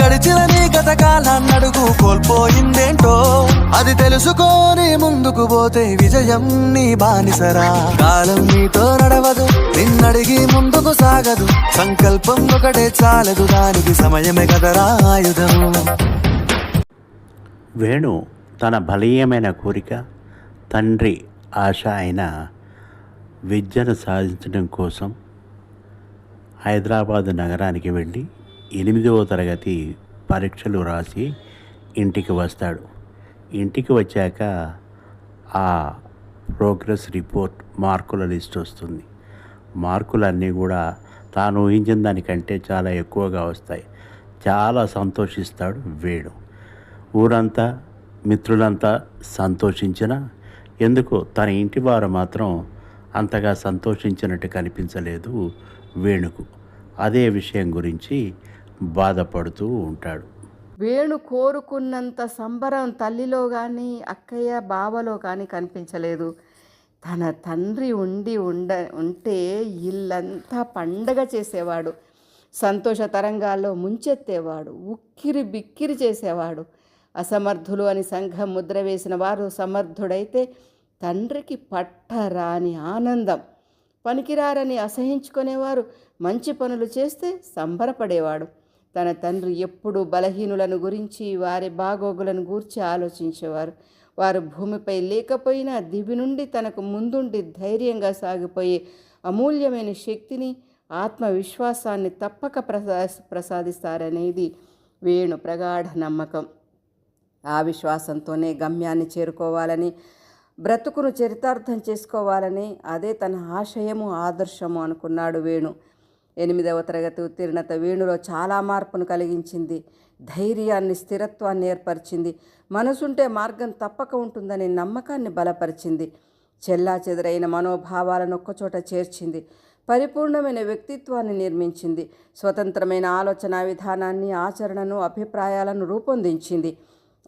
గడిచిన నీ గత కాలాన్నడుగు కోల్పోయిందేంటో అది తెలుసుకొని ముందుకు పోతే విజయం నీ బానిసరా. కాలం నీతో నడవదు నిన్నడిగి ముందుకు సాగదు సంకల్పం ఒకటే చాలదు దానికి సమయమే కదరా ఆయుధం. వేణు తన బలీయమైన కోరిక తండ్రి ఆశ అయిన విద్యను సాధించడం కోసం హైదరాబాద్ నగరానికి వెళ్ళి ఎనిమిదవ తరగతి పరీక్షలు రాసి ఇంటికి వస్తాడు. ఇంటికి వచ్చాక ఆ ప్రోగ్రెస్ రిపోర్ట్ మార్కుల లిస్ట్ వస్తుంది. మార్కులన్నీ కూడా తాను ఊహించిన దానికంటే చాలా ఎక్కువగా వస్తాయి. చాలా సంతోషిస్తాడు వేణు ఊరంతా మిత్రులంతా సంతోషించిన ఎందుకు తన ఇంటి వారు మాత్రం అంతగా సంతోషించినట్టు కనిపించలేదు వేణుకు. అదే విషయం గురించి బాధపడుతూ ఉంటాడు. వేణు కోరుకున్నంత సంబరం తల్లిలో కానీ అక్కయ్య బావలో కానీ కనిపించలేదు. తన తండ్రి ఉండి ఉండ ఉంటే ఇల్లంతా పండగ చేసేవాడు. సంతోష తరంగాల్లో ముంచెత్తేవాడు. ఉక్కిరి బిక్కిరి చేసేవాడు. అసమర్థులు అని సంఘం ముద్ర వేసిన వారు సమర్థుడైతే తండ్రికి పట్టరాని ఆనందం. పనికిరారని అసహించుకునేవారు. మంచి పనులు చేస్తే సంబరపడేవాడు. తన తండ్రి ఎప్పుడూ బలహీనులను గురించి వారి బాగోగులను గూర్చి ఆలోచించేవారు. వారు భూమిపై లేకపోయినా దివి నుండి తనకు ముందుండి ధైర్యంగా సాగిపోయే అమూల్యమైన శక్తిని ఆత్మవిశ్వాసాన్ని తప్పక ప్రసా ప్రసాదిస్తారనేది వేణు ప్రగాఢ నమ్మకం. ఆ విశ్వాసంతోనే గమ్యాన్ని చేరుకోవాలని బ్రతుకును చరితార్థం చేసుకోవాలని అదే తన ఆశయము ఆదర్శము అనుకున్నాడు వేణు. ఎనిమిదవ తరగతి ఉత్తీర్ణత వేణులో చాలా మార్పును కలిగించింది. ధైర్యాన్ని స్థిరత్వాన్ని ఏర్పరిచింది. మనసుంటే మార్గం తప్పక ఉంటుందనే నమ్మకాన్ని బలపరిచింది. చెల్లా చెదరైన మనోభావాలను ఒక్కచోట చేర్చింది. పరిపూర్ణమైన వ్యక్తిత్వాన్ని నిర్మించింది. స్వతంత్రమైన ఆలోచన విధానాన్ని ఆచరణను అభిప్రాయాలను రూపొందించింది.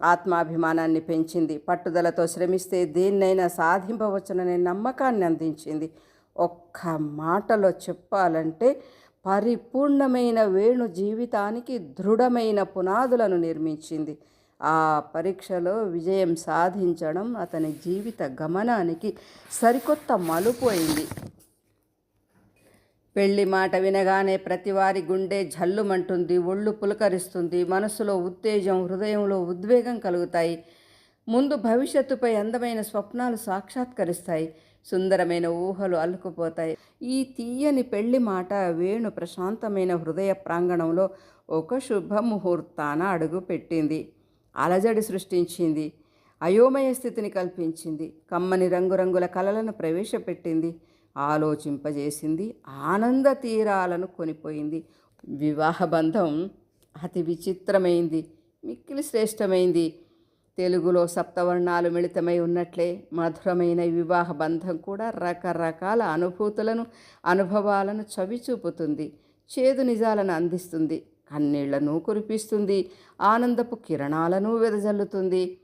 ఆత్మాభిమానాన్ని పెంచింది. పట్టుదలతో శ్రమిస్తే దేన్నైనా సాధింపవచ్చుననే నమ్మకాన్ని అందించింది. ఒక్క మాటలో చెప్పాలంటే పరిపూర్ణమైన వేణు జీవితానికి దృఢమైన పునాదులను నిర్మించింది. ఆ పరీక్షలో విజయం సాధించడం అతని జీవిత గమనానికి సరికొత్త మలుపు అయింది. పెళ్ళి మాట వినగానే ప్రతివారి గుండె జల్లుమంటుంది ఒళ్ళు పులకరిస్తుంది మనసులో ఉత్తేజం హృదయంలో ఉద్వేగం కలుగుతాయి. ముందు భవిష్యత్తుపై అందమైన స్వప్నాలు సాక్షాత్కరిస్తాయి. సుందరమైన ఊహలు అల్లుకుపోతాయి ఈ తీయని పెళ్ళి మాట వేణు ప్రశాంతమైన హృదయ ప్రాంగణంలో ఒక శుభముహూర్తాన అడుగు పెట్టింది అలజడి సృష్టించింది. అయోమయ స్థితిని కల్పించింది. కమ్మని రంగురంగుల కలలను ప్రవేశపెట్టింది. ఆలోచింపజేసింది. ఆనంద తీరాలను కొనిపోయింది. వివాహ బంధం అతి విచిత్రమైంది. మిక్కిలి శ్రేష్టమైంది. తెలుగులో సప్తవర్ణాలు మిళితమై ఉన్నట్లే మధురమైన వివాహ బంధం కూడా రకరకాల అనుభూతులను అనుభవాలను చవిచూపుతుంది. చేదు నిజాలను అందిస్తుంది. కన్నీళ్ళను కురిపిస్తుంది. ఆనందపు కిరణాలను వెదజల్లుతుంది.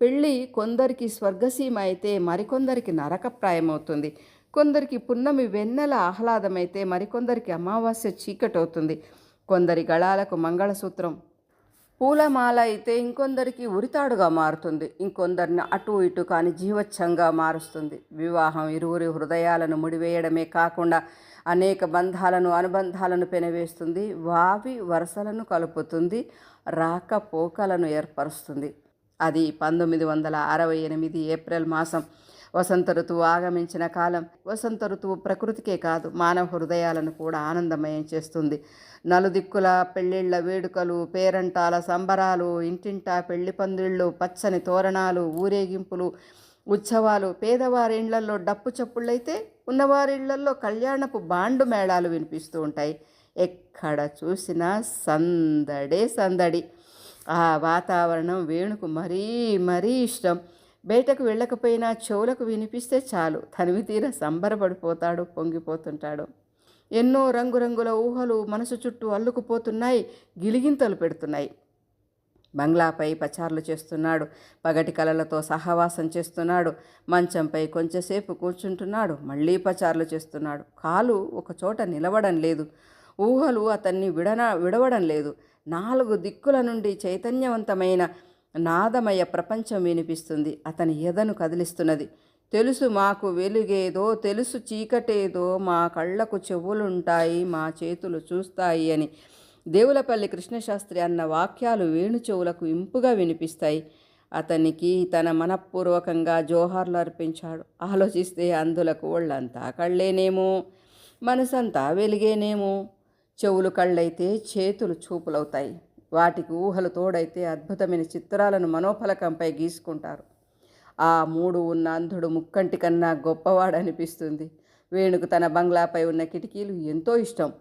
పెళ్ళి కొందరికి స్వర్గసీమ అయితే మరికొందరికి నరకప్రాయమవుతుంది. కొందరికి పున్నమి వెన్నెల ఆహ్లాదమైతే మరికొందరికి అమావాస్య చీకటవుతుంది. కొందరి గళాలకు మంగళసూత్రం పూలమాల అయితే ఇంకొందరికి ఉరితాడుగా మారుతుంది. ఇంకొందరిని అటు ఇటు కాని జీవచ్ఛంగా మారుస్తుంది. వివాహం ఇరువురి హృదయాలను ముడివేయడమే కాకుండా అనేక బంధాలను అనుబంధాలను పెనవేస్తుంది. వావి వరసలను కలుపుతుంది. రాకపోకలను ఏర్పరుస్తుంది. అది పంతొమ్మిది వందల అరవై ఎనిమిది ఏప్రిల్ మాసం వసంత ఋతువు ఆగమించిన కాలం వసంత ఋతువు ప్రకృతికే కాదు మానవ హృదయాలను కూడా ఆనందమయం చేస్తుంది. నలుదిక్కుల పెళ్ళిళ్ళ వేడుకలు పేరంటాల సంబరాలు ఇంటింటా పెళ్ళి పందిళ్ళు పచ్చని తోరణాలు ఊరేగింపులు ఉత్సవాలు పేదవారి ఇళ్ళల్లో డప్పు చప్పుళ్ళైతే ఉన్నవారి ఇళ్ళల్లో కళ్యాణపు బాండు మేళాలు వినిపిస్తూ ఉంటాయి. ఎక్కడ చూసినా సందడే సందడి. ఆ వాతావరణం వేణుకు మరీ మరీ ఇష్టం. బయటకు వెళ్ళకపోయినా చెవులకు వినిపిస్తే చాలు. తనివి తీర సంబరపడిపోతాడు పొంగిపోతుంటాడు. ఎన్నో రంగురంగుల ఊహలు మనసు చుట్టూ అల్లుకుపోతున్నాయి గిలిగింతలు పెడుతున్నాయి. బంగ్లాపై పచార్లు చేస్తున్నాడు పగటి కలలతో సహవాసం చేస్తున్నాడు మంచంపై కొంచెంసేపు కూర్చుంటున్నాడు మళ్ళీ పచార్లు చేస్తున్నాడు. కాలు ఒక చోట నిలవడం లేదు ఊహలు అతన్ని విడన విడవడం లేదు. నాలుగు దిక్కుల నుండి చైతన్యవంతమైన నాదమయ ప్రపంచం వినిపిస్తుంది. అతని ఎదను కదిలిస్తున్నది. తెలుసు మాకు వెలుగేదో తెలుసు చీకటేదో మా కళ్ళకు చెవులుంటాయి మా చేతులు చూస్తాయి అని. దేవులపల్లి కృష్ణశాస్త్రి అన్న వాక్యాలు వేణు చెవులకు ఇంపుగా వినిపిస్తాయి. అతనికి తన మనఃపూర్వకంగా జోహార్లు అర్పించాడు. ఆలోచిస్తే అందులకు ఒళ్ళంతా కళ్ళేనేమో మనసంతా వెలిగేనేమో. చెవులు కళ్ళైతే చేతులు చూపులవుతాయి. వాటికి ఊహలు తోడైతే అద్భుతమైన చిత్రాలను మనోఫలకంపై గీసుకుంటారు. ఆ మూడు ఉన్న అంధుడు ముక్కంటి కన్నా గొప్పవాడనిపిస్తుంది. వేణుకు తన బంగ్లాపై ఉన్న కిటికీలు ఎంతో ఇష్టం.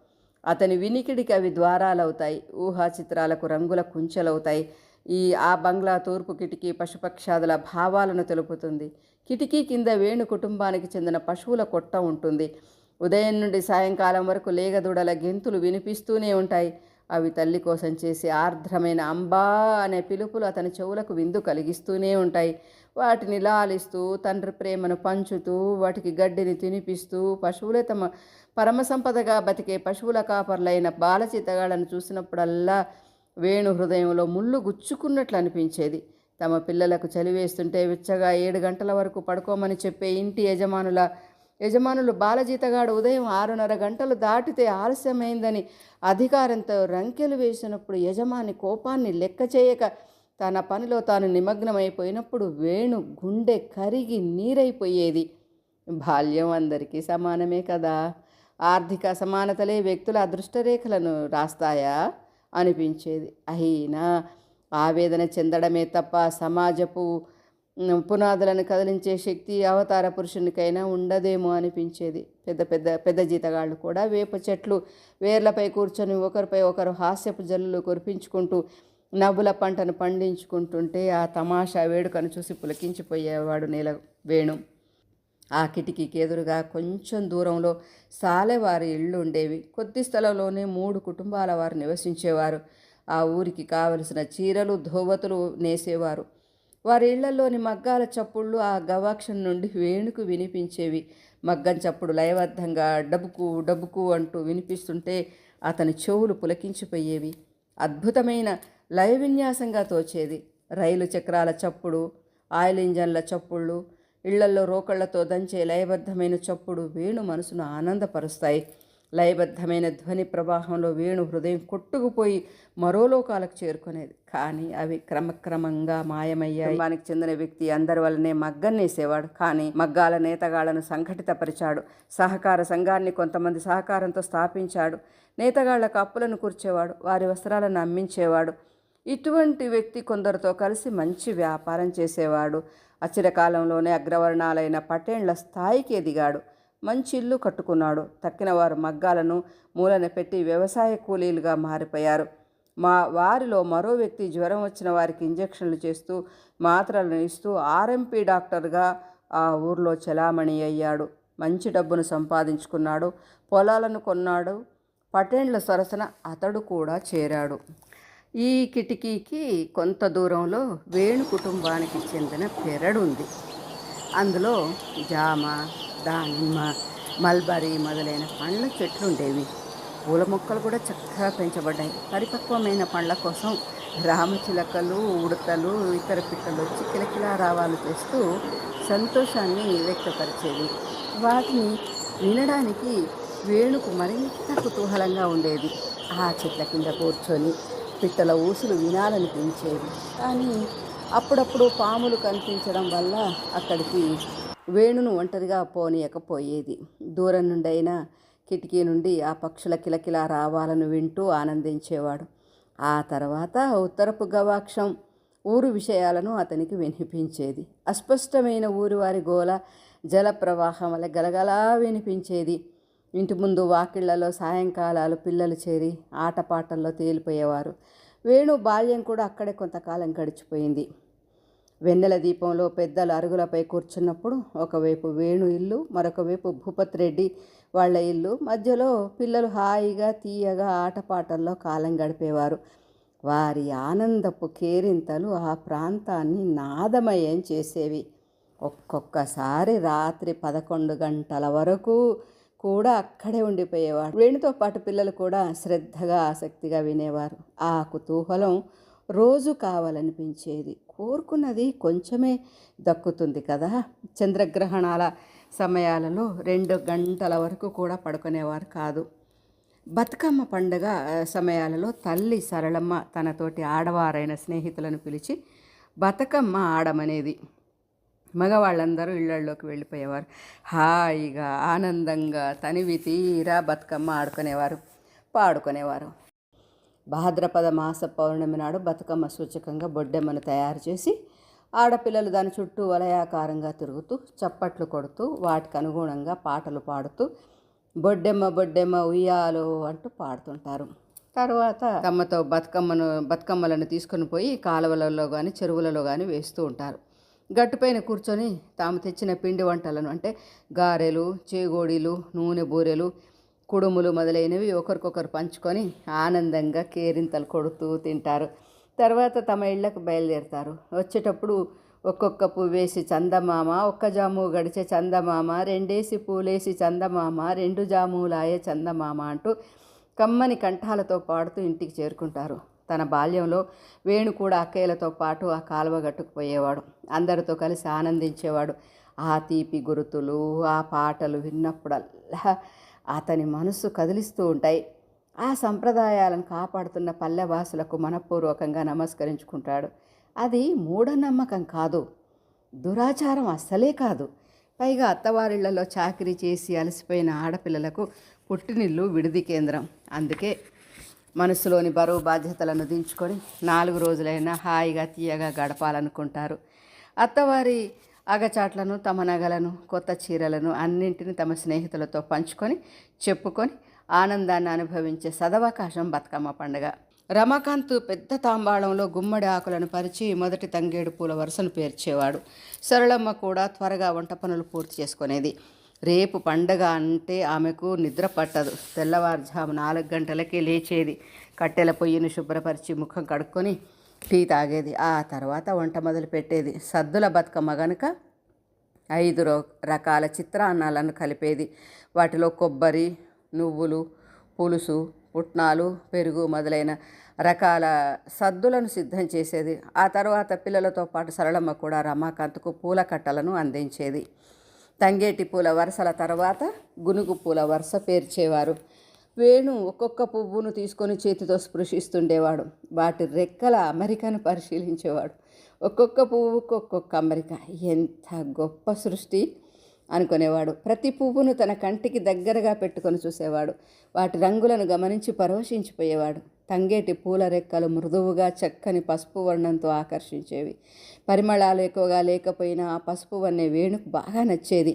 అతని వినికిడికి అవి ద్వారాలవుతాయి. ఊహా చిత్రాలకు రంగుల కుంచెలవుతాయి. ఈ ఆ బంగ్లా తూర్పు కిటికీ పశుపక్షాదుల భావాలను తెలుపుతుంది. కిటికీ కింద వేణు కుటుంబానికి చెందిన పశువుల కొట్ట ఉంటుంది. ఉదయం నుండి సాయంకాలం వరకు లేగదూడల గెంతులు వినిపిస్తూనే ఉంటాయి. అవి తల్లి కోసం చేసే ఆర్ద్రమైన అంబా అనే పిలుపులు అతని చెవులకు విందు కలిగిస్తూనే ఉంటాయి. వాటిని లాలిస్తూ తండ్రి ప్రేమను పంచుతూ వాటికి గడ్డిని తినిపిస్తూ పశువులే తమ పరమసంపదగా బతికే పశువుల కాపర్లైన బాలచితగాళ్ళను చూసినప్పుడల్లా వేణు హృదయంలో ముళ్ళు గుచ్చుకున్నట్లు అనిపించేది. తమ పిల్లలకు చలివేస్తుంటే విచ్చగా ఏడు గంటల వరకు పడుకోమని చెప్పే ఇంటి యజమానుల యజమానులు బాలజీతగాడు ఉదయం ఆరున్నర గంటలు దాటితే ఆలస్యమైందని అధికారంతో రంకెలు వేసినప్పుడు యజమాని కోపాన్ని లెక్క చేయక తన పనిలో తాను నిమగ్నమైపోయినప్పుడు వేణు గుండె కరిగి నీరైపోయేది. బాల్యం అందరికీ సమానమే కదా? ఆర్థిక అసమానతలే వ్యక్తుల అదృష్టరేఖలను రాస్తాయా? అనిపించేది. అయినా ఆవేదన చెందడమే తప్ప సమాజపు పునాదులను కదిలించే శక్తి అవతార పురుషునికైనా ఉండదేమో అనిపించేది. పెద్ద పెద్ద పెద్ద జీతగాళ్ళు కూడా వేప చెట్లు వేర్లపై కూర్చొని ఒకరిపై ఒకరు హాస్యపు జల్లులు కురిపించుకుంటూ నవ్వుల పంటను పండించుకుంటుంటే ఆ తమాషా వేడుకను చూసి పులకించిపోయేవాడు నీల వేణు. ఆ కిటికీకి ఎదురుగా కొంచెం దూరంలో సాలెవారి ఇళ్ళు ఉండేవి. కొద్ది స్థలంలోనే మూడు కుటుంబాల వారు నివసించేవారు. ఆ ఊరికి కావలసిన చీరలు ధోవతులు నేసేవారు. వారి ఇళ్ళలోని మగ్గాల చప్పుళ్ళు ఆ గవాక్షం నుండి వేణుకు వినిపించేవి. మగ్గం చప్పుడు లయబద్ధంగా డబుకు డబుకు అంటూ వినిపిస్తుంటే అతని చెవులు పులకించిపోయేవి. అద్భుతమైన లయ విన్యాసంగా తోచేది. రైలు చక్రాల చప్పుడు ఆయిల్ ఇంజన్ల చప్పుళ్ళు ఇళ్ళల్లో రోకళ్ళతో దంచే లయబద్ధమైన చప్పుడు వేణు మనసును ఆనందపరుస్తాయి. లయబద్ధమైన ధ్వని ప్రవాహంలో వేణు హృదయం కొట్టుకుపోయి మరో లోకాలకు చేరుకునేది. కానీ అవి క్రమక్రమంగా మాయమయ్యాయి. కుటుంబానికి చెందిన వ్యక్తి అందరి వల్లనే మగ్గన్నేసేవాడు కానీ మగ్గాల నేతగాళ్ళను సంఘటితపరిచాడు. సహకార సంఘాన్ని కొంతమంది సహకారంతో స్థాపించాడు. నేతగాళ్ళకు అప్పులను కూర్చేవాడు. వారి వస్త్రాలను అమ్మించేవాడు. ఇటువంటి వ్యక్తి కొందరితో కలిసి మంచి వ్యాపారం చేసేవాడు. అచిరకాలంలోనే అగ్రవర్ణాలైన పటేండ్ల స్థాయికి ఎదిగాడు. మంచి ఇల్లు కట్టుకున్నాడు. తక్కిన వారు మగ్గాలను మూలన పెట్టి వ్యవసాయ కూలీలుగా మారిపోయారు. మా వారిలో మరో వ్యక్తి జ్వరం వచ్చిన వారికి ఇంజక్షన్లు చేస్తూ మాత్రలను ఇస్తూ ఆర్ఎంపీ డాక్టర్గా ఆ ఊర్లో చలామణి అయ్యాడు. మంచి డబ్బును సంపాదించుకున్నాడు. పొలాలను కొన్నాడు. పటేండ్ల సరసన అతడు కూడా చేరాడు. ఈ కిటికీకి కొంత దూరంలో వేణు కుటుంబానికి చెందిన పెరడు ఉంది అందులో జామ దానిమ్మ మల్బరీ మొదలైన పండ్ల చెట్లు ఉండేవి పూల మొక్కలు కూడా చక్కగా పెంచబడ్డాయి. పరిపక్వమైన పండ్ల కోసం రామచిలకలు ఉడతలు ఇతర పిట్టలు వచ్చి కిలకిలా రావాలు చేస్తూ సంతోషాన్ని వ్యక్తపరిచేవి. వాటిని వినడానికి వేణుకు మరింత కుతూహలంగా ఉండేది. ఆ చెట్ల కింద కూర్చొని పిట్టల ఊసులు వినాలనిపించేవి. కానీ అప్పుడప్పుడు పాములు కనిపించడం వల్ల అక్కడికి వేణును ఒంటరిగా పోనీయకపోయేది. దూరం నుండైనా కిటికీ నుండి ఆ పక్షుల కిలకిలా రావాలను వింటూ ఆనందించేవాడు. ఆ తర్వాత ఉత్తరపు గవాక్షం ఊరు విషయాలను అతనికి వినిపించేది. అస్పష్టమైన ఊరివారి గోల జల ప్రవాహం వల్ల గలగలా వినిపించేది. ఇంటి ముందు వాకిళ్ళలో సాయంకాలాలు పిల్లలు చేరి ఆటపాటల్లో తేలిపోయేవారు. వేణు బాల్యం కూడా అక్కడే కొంతకాలం గడిచిపోయింది. వెన్నెల దీపంలో పెద్దలు అరుగులపై కూర్చున్నప్పుడు ఒకవైపు వేణు ఇల్లు మరొక వైపు భూపత్ రెడ్డి వాళ్ళ ఇల్లు. మధ్యలో పిల్లలు హాయిగా తీయగా ఆటపాటల్లో కాలం గడిపేవారు. వారి ఆనందపు కేరింతలు ఆ ప్రాంతాన్ని నాదమయం చేసేవి. ఒక్కొక్కసారి రాత్రి పదకొండు గంటల వరకు కూడా అక్కడే ఉండిపోయేవారు. వేణుతో పాటు పిల్లలు కూడా శ్రద్ధగా ఆసక్తిగా వినేవారు. ఆ కుతూహలం రోజు కావాలనిపించేది. కోరుకున్నది కొంచెమే దక్కుతుంది కదా. చంద్రగ్రహణాల సమయాలలో రెండు గంటల వరకు కూడా పడుకునేవారు కాదు. బతుకమ్మ పండుగ సమయాలలో తల్లి సరళమ్మ తనతోటి ఆడవారైన స్నేహితులను పిలిచి బతుకమ్మ ఆడమనేది. మగవాళ్ళందరూ ఇళ్ళలోకి వెళ్ళిపోయేవారు. హాయిగా ఆనందంగా తనివి తీరా బతుకమ్మ ఆడుకునేవారు పాడుకునేవారు. భాద్రపద మాస పౌర్ణమి నాడు బతుకమ్మ సూచకంగా బొడ్డెమ్మను తయారు చేసి ఆడపిల్లలు దాని చుట్టూ వలయాకారంగా తిరుగుతూ చప్పట్లు కొడుతూ వాటికి అనుగుణంగా పాటలు పాడుతూ బొడ్డెమ్మ బొడ్డెమ్మ ఉయ్యాలో అంటూ పాడుతుంటారు. తర్వాత తమ్మతో బతుకమ్మను బతుకమ్మలను తీసుకొని పోయి కాలువలలో కానీ చెరువులలో కానీ వేస్తూ ఉంటారు. గట్టుపైన కూర్చొని తాము తెచ్చిన పిండి వంటలను అంటే గారెలు చేగోడీలు నూనె బూరెలు కుడుములు మొదలైనవి ఒకరికొకరు పంచుకొని ఆనందంగా కేరింతలు కొడుతూ తింటారు. తర్వాత తమ ఇళ్ళకు బయలుదేరుతారు. వచ్చేటప్పుడు ఒక్కొక్క పువ్వు వేసి చందమామ ఒక్క జాము గడిచే చందమామ రెండేసి పూలేసి చందమామ రెండు జాములాయే చందమామ అంటూ కమ్మని కంఠాలతో పాడుతూ ఇంటికి చేరుకుంటారు. తన బాల్యంలో వేణు కూడా అక్కయ్యలతో పాటు ఆ కాలువ గట్టుకుపోయేవాడు అందరితో కలిసి ఆనందించేవాడు. ఆ తీపి గురుతులు ఆ పాటలు విన్నప్పుడల్లా అతని మనసు కదిలిస్తూ ఉంటాయి. ఆ సంప్రదాయాలను కాపాడుతున్న పల్లెవాసులకు మనపూర్వకంగా నమస్కరించుకుంటాడు. అది మూఢనమ్మకం కాదు. దురాచారం అస్సలే కాదు. పైగా అత్తవారిళ్ళలో చాకరీ చేసి అలసిపోయిన ఆడపిల్లలకు పుట్టినిల్లు విడిది కేంద్రం. అందుకే మనసులోని బరువు బాధ్యతలను దించుకొని నాలుగు రోజులైనా హాయిగా తీయగా గడపాలనుకుంటారు. అత్తవారి అగచాట్లను తమ నగలను కొత్త చీరలను అన్నింటిని తమ స్నేహితులతో పంచుకొని చెప్పుకొని ఆనందాన్ని అనుభవించే సదవకాశం బతుకమ్మ పండుగ. రమాకాంత్ పెద్ద తాంబాళంలో గుమ్మడి ఆకులను పరిచి మొదటి తంగేడు పూల వరుసను పేర్చేవాడు. సరళమ్మ కూడా త్వరగా వంట పనులు పూర్తి చేసుకునేది. రేపు పండగ అంటే ఆమెకు నిద్ర పట్టదు. తెల్లవారుజాము నాలుగు గంటలకే లేచేది. కట్టెల పొయ్యిని శుభ్రపరిచి ముఖం కడుక్కొని టీ తాగేది. ఆ తర్వాత వంట మొదలు పెట్టేది సద్దుల బతుకమ్మ గనుక ఐదు రో రకాల చిత్రాన్నాలను కలిపేది. వాటిలో కొబ్బరి నువ్వులు పులుసు పుట్నాలు పెరుగు మొదలైన రకాల సద్దులను సిద్ధం చేసేది. ఆ తర్వాత పిల్లలతో పాటు సరళమ్మ కూడా రమాకాంత్కు పూల కట్టలను అందించేది. తంగేటి పూల వరుసల తర్వాత గునుగు పూల వరుస పేర్చేవారు. వేణు ఒక్కొక్క పువ్వును తీసుకొని చేతితో స్పృశిస్తుండేవాడు. వాటి రెక్కల అమరికను పరిశీలించేవాడు. ఒక్కొక్క పువ్వుకు ఒక్కొక్క అమెరిక. ఎంత గొప్ప సృష్టి అనుకునేవాడు. ప్రతి పువ్వును తన కంటికి దగ్గరగా పెట్టుకొని చూసేవాడు. వాటి రంగులను గమనించి పరవశించిపోయేవాడు తంగేటి పూల రెక్కలు మృదువుగా చక్కని పసుపు వర్ణంతో ఆకర్షించేవి. పరిమళాలు ఎక్కువగా లేకపోయినా ఆ పసుపు వన్నే వేణుకు బాగా నచ్చేది.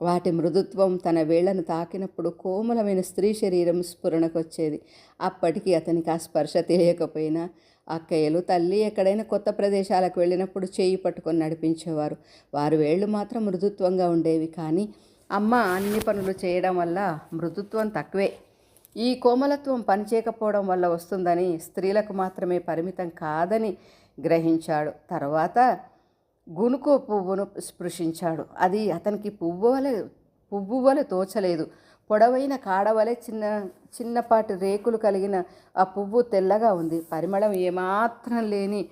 వాటి మృదుత్వం తన వేళ్ళను తాకినప్పుడు కోమలమైన స్త్రీ శరీరం స్ఫురణకు వచ్చేది అప్పటికి అతనికి ఆ స్పర్శ తెలియకపోయినా అక్కయ్యలు తల్లి ఎక్కడైనా కొత్త ప్రదేశాలకు వెళ్ళినప్పుడు చేయి పట్టుకొని నడిపించేవారు. వారి వేళ్ళు మాత్రం మృదుత్వంగా ఉండేవి కానీ అమ్మ అన్ని పనులు చేయడం వల్ల మృదుత్వం తక్కువే. ఈ కోమలత్వం పనిచేయకపోవడం వల్ల వస్తుందని స్త్రీలకు మాత్రమే పరిమితం కాదని గ్రహించాడు. తర్వాత గునుకో పువ్వును స్పృశించాడు. అది అతనికి పువ్వు వలె పువ్వు వలె తోచలేదు. పొడవైన కాడవలె చిన్న చిన్నపాటి రేకులు కలిగిన ఆ పువ్వు తెల్లగా ఉంది. పరిమళం ఏమాత్రం లేని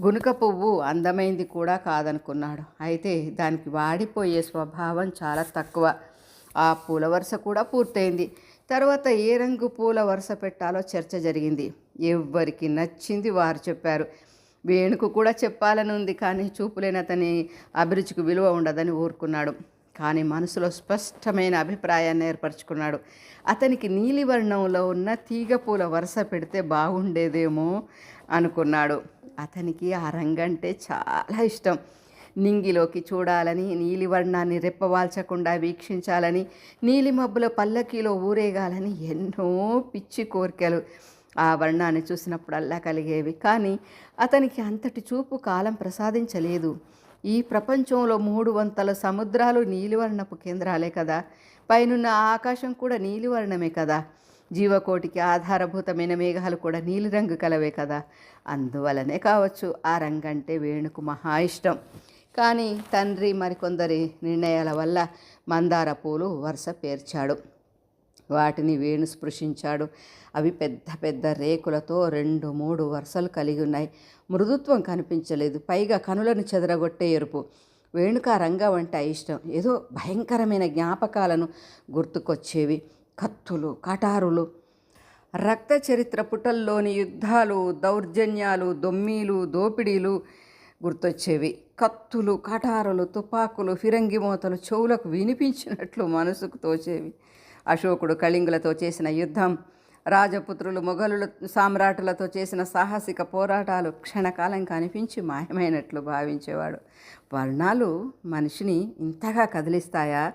గునుక పువ్వు అందమైంది కూడా కాదనుకున్నాడు. అయితే దానికి వాడిపోయే స్వభావం చాలా తక్కువ. ఆ పూల వరుస కూడా పూర్తయింది. తర్వాత ఏ రంగు పూల వరుస పెట్టాలో చర్చ జరిగింది. ఎవ్వరికి నచ్చింది వారు చెప్పారు. వేణుకు కూడా చెప్పాలని ఉంది కానీ చూపులేని అతని అభిరుచికి విలువ ఉండదని ఊరుకున్నాడు. కానీ మనసులో స్పష్టమైన అభిప్రాయాన్ని ఏర్పరచుకున్నాడు. అతనికి నీలివర్ణంలో ఉన్న తీగ పూల వరుస పెడితే బాగుండేదేమో అనుకున్నాడు. అతనికి ఆ రంగంటే చాలా ఇష్టం. నింగిలోకి చూడాలని నీలివర్ణాన్ని రెప్పవాల్చకుండా వీక్షించాలని నీలి మబ్బుల పల్లకీలో ఊరేగాలని ఎన్నో పిచ్చి కోరికలు. ఆ వర్ణాన్ని చూసినప్పుడల్లా కలిగేవి. కానీ అతనికి అంతటి చూపు కాలం ప్రసాదించలేదు. ఈ ప్రపంచంలో మూడు వంతల సముద్రాలు నీలివర్ణపు కేంద్రాలే కదా. పైనున్న ఆకాశం కూడా నీలివర్ణమే కదా. జీవకోటికి ఆధారభూతమైన మేఘాలు కూడా నీలిరంగు కలవే కదా. అందువలనే కావచ్చు ఆ రంగంటే వేణుకు మహా ఇష్టం. కానీ తండ్రి మరికొందరి నిర్ణయాల వల్ల మందార పూలు వరుస పేర్చాడు. వాటిని వేణు స్పృశించాడు. అవి పెద్ద పెద్ద రేకులతో రెండు మూడు వరుసలు కలిగి ఉన్నాయి. మృదుత్వం కనిపించలేదు. పైగా కనులను చెదరగొట్టే ఎరుపు. వేణుక రంగం అంటే ఇష్టం ఏదో భయంకరమైన జ్ఞాపకాలను గుర్తుకొచ్చేవి. కత్తులు కటారులు. రక్త చరిత్ర పుటల్లోని యుద్ధాలు దౌర్జన్యాలు దొమ్మీలు దోపిడీలు గుర్తొచ్చేవి. కత్తులు కటారులు తుపాకులు ఫిరంగి మూతలు చెవులకు వినిపించినట్లు మనసుకు తోచేవి. అశోకుడు కళింగులతో చేసిన యుద్ధం రాజపుత్రులు మొఘలుల సామ్రాటులతో చేసిన సాహసిక పోరాటాలు క్షణకాలం కనిపించి మాయమైనట్లు భావించేవాడు. వర్ణాలు మనిషిని ఇంతగా కదిలిస్తాయా?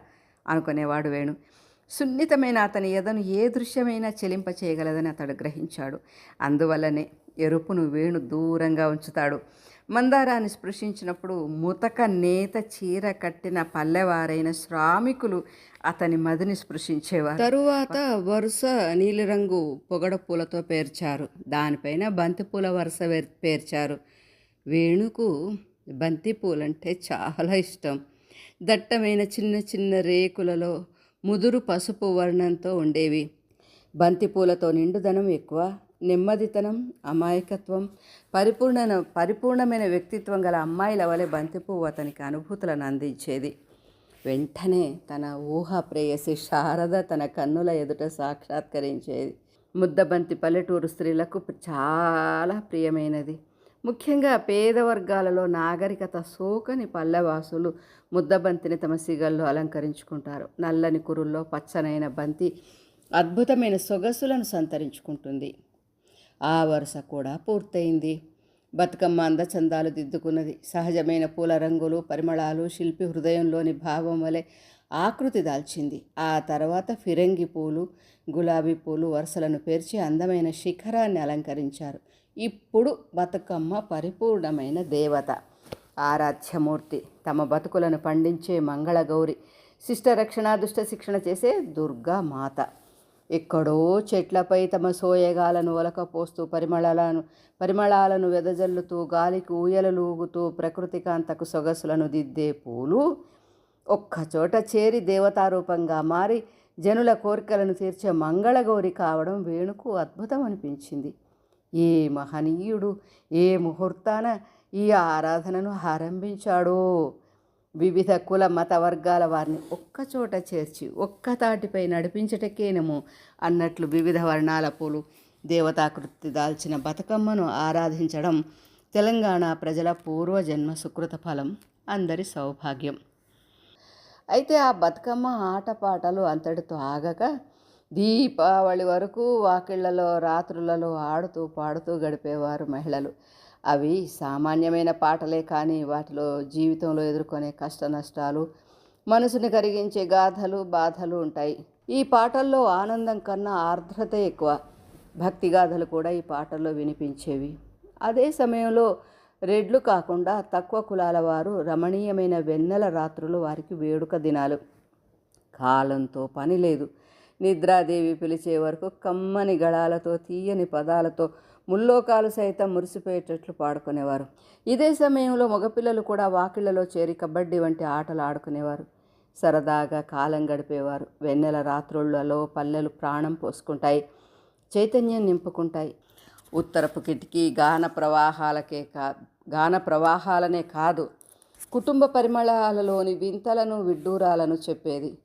అనుకునేవాడు వేణు. సున్నితమైన అతని ఎదను ఏ దృశ్యమైనా చెలింప చేయగలదని అతడు గ్రహించాడు. అందువల్లనే ఎరుపును వేణు దూరంగా ఉంచుతాడు. మందారాన్ని స్పృశించినప్పుడు ముతక నేత చీర కట్టిన పల్లెవారైన శ్రామికులు అతని మదిని స్పృశించేవారు. తరువాత వరుస నీలిరంగు పొగడ పూలతో పేర్చారు. దానిపైన బంతిపూల వరుస పేర్చారు. వేణుకు బంతిపూలంటే చాలా ఇష్టం. దట్టమైన చిన్న చిన్న రేకులలో ముదురు పసుపు వర్ణంతో ఉండేవి. బంతిపూలతో నిండుదనం ఎక్కువ. నెమ్మదితనం అమాయకత్వం పరిపూర్ణ పరిపూర్ణమైన వ్యక్తిత్వం గల అమ్మాయిల వలె బంతిపువ్వు అతనికి అనుభూతులను అందించేది. వెంటనే తన ఊహ ప్రేయసి శారద తన కన్నుల ఎదుట సాక్షాత్కరించేది. ముద్దబంతి పల్లెటూరు స్త్రీలకు చాలా ప్రియమైనది. ముఖ్యంగా పేద వర్గాలలో నాగరికత సోకని పల్లెవాసులు ముద్దబంతిని తమ సిగల్లో అలంకరించుకుంటారు. నల్లని కురుల్లో పచ్చనైన బంతి అద్భుతమైన సొగసులను సంతరించుకుంటుంది. ఆ వరుస కూడా పూర్తయింది. బతుకమ్మ అందచందాలు దిద్దుకున్నది. సహజమైన పూల రంగులు పరిమళాలు శిల్పి హృదయంలోని భావం వలె ఆకృతి దాల్చింది. ఆ తర్వాత ఫిరంగి పూలు గులాబీ పూలు వరుసలను పేర్చి అందమైన శిఖరాన్ని అలంకరించారు. ఇప్పుడు బతుకమ్మ పరిపూర్ణమైన దేవత. ఆరాధ్యమూర్తి తమ బతుకులను పండించే మంగళగౌరి. శిష్ట రక్షణ దుష్ట శిక్షణ చేసే దుర్గా మాత ఎక్కడో చెట్లపై తమ సోయగాలను ఒలకపోస్తూ పరిమళాలను పరిమళాలను వెదజల్లుతూ గాలికి ఊయలలూగుతూ ప్రకృతి కాంతకు సొగసులను దిద్దే పూలు ఒక్కచోట చేరి దేవతారూపంగా మారి జనుల కోరికలను తీర్చే మంగళగౌరి కావడం వేణుకు అద్భుతం అనిపించింది. ఏ మహనీయుడు ఏ ముహూర్తాన ఈ ఆరాధనను ఆరంభించాడో? వివిధ కుల మత వర్గాల వారిని ఒక్కచోట చేర్చి ఒక్క తాటిపై నడిపించటకేనేమో అన్నట్లు వివిధ వర్ణాల పూలు దేవతాకృతి దాల్చిన బతుకమ్మను ఆరాధించడం తెలంగాణ ప్రజల పూర్వజన్మ సుకృత ఫలం అందరి సౌభాగ్యం. అయితే ఆ బతుకమ్మ ఆటపాటలు అంతటితో ఆగక దీపావళి వరకు వాకిళ్ళలో రాత్రులలో ఆడుతూ పాడుతూ గడిపేవారు మహిళలు. అవి సామాన్యమైన పాటలే కానీ వాటిలో జీవితంలో ఎదుర్కొనే కష్ట నష్టాలు మనసుని కరిగించే గాథలు బాధలు ఉంటాయి. ఈ పాటల్లో ఆనందం కన్నా ఆర్ద్రత ఎక్కువ. భక్తి గాథలు కూడా ఈ పాటల్లో వినిపించేవి. అదే సమయంలో రెడ్లు కాకుండా తక్కువ కులాల వారు రమణీయమైన వెన్నెల రాత్రులు వారికి వేడుక దినాలు. కాలంతో పని లేదు. నిద్రాదేవి పిలిచే వరకు కమ్మని గళాలతో తీయని పదాలతో ముల్లోకాలు సైతం మురిసిపోయేటట్లు పాడుకునేవారు. ఇదే సమయంలో మగపిల్లలు కూడా వాకిళ్ళలో చేరి కబడ్డీ వంటి ఆటలు ఆడుకునేవారు. సరదాగా కాలం గడిపేవారు. వెన్నెల రాత్రుళ్ళలో పల్లెలు ప్రాణం పోసుకుంటాయి చైతన్యం నింపుకుంటాయి. ఉత్తరపు కిటికీ గాన ప్రవాహాలకే కా గాన ప్రవాహాలనే కాదు కుటుంబ పరిమళాలలోని వింతలను విడ్డూరాలను చెప్పేది.